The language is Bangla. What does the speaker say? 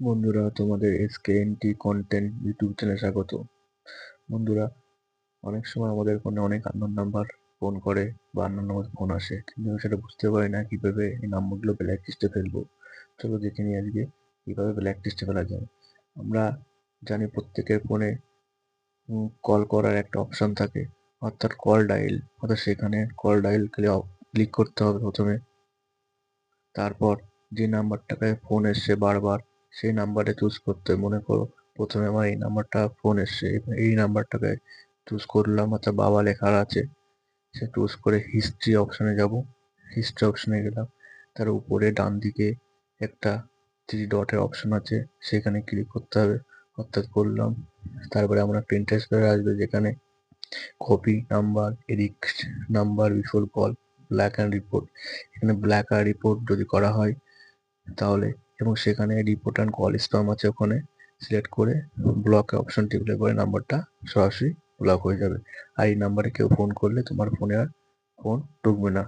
বন্ধুরা, তোমাদের এসকেএনটি কন্টেন্ট ইউটিউব চ্যানেলে স্বাগত। বন্ধুরা, অনেক সময় আমাদের ফোনে অনেক আননোন নাম্বার ফোন করে বা আননোন নাম্বার ফোন আসে। কিন্তু আমি সেটা বুঝতে পারি না, কীভাবে এই নাম্বারগুলো ব্ল্যাক লিস্টে ফেলব। চলো দেখে নিই আজকে কীভাবে ব্ল্যাক লিস্টে ফেলা যায়। আমরা জানি প্রত্যেকের ফোনে কল করার একটা অপশন থাকে, অর্থাৎ কল ডাইল অর্থাৎ সেখানে কল ডাইল ক্লিক করতে হবে প্রথমে। তারপর যে নাম্বারটাকে ফোন এসছে বারবার সেই নাম্বারে চুজ করতে। মনে করো প্রথমে আমার এই নাম্বারটা ফোন এসছে। এই নাম্বারটাকে চুজ করলাম। অর্থাৎ বাবা লেখার আছে। সে চুজ করে হিস্ট্রি অপশনে যাব। হিস্ট্রি অপশনে গেলাম। তার উপরে ডান দিকে একটা থ্রি ডটের অপশন আছে। সেখানে ক্লিক করতে হবে। অর্থাৎ করলাম। তারপরে আমরা একটা ইন্টারেস্ট আসবে যেখানে copy number এডিক number before call block and report এখানে ব্ল্যাক আর রিপোর্ট যদি করা হয়, তাহলে এবং সেখানে রিপোর্ট অ্যান্ড কল স্পাম আছে ওখানে। সিলেক্ট করে ব্লকে অপশন টিপলে করে নাম্বারটা সরাসরি ব্লক হয়ে যাবে। আর এই নাম্বারে কেউ ফোন করলে তোমার ফোনে আর ফোন ঢুকবে না।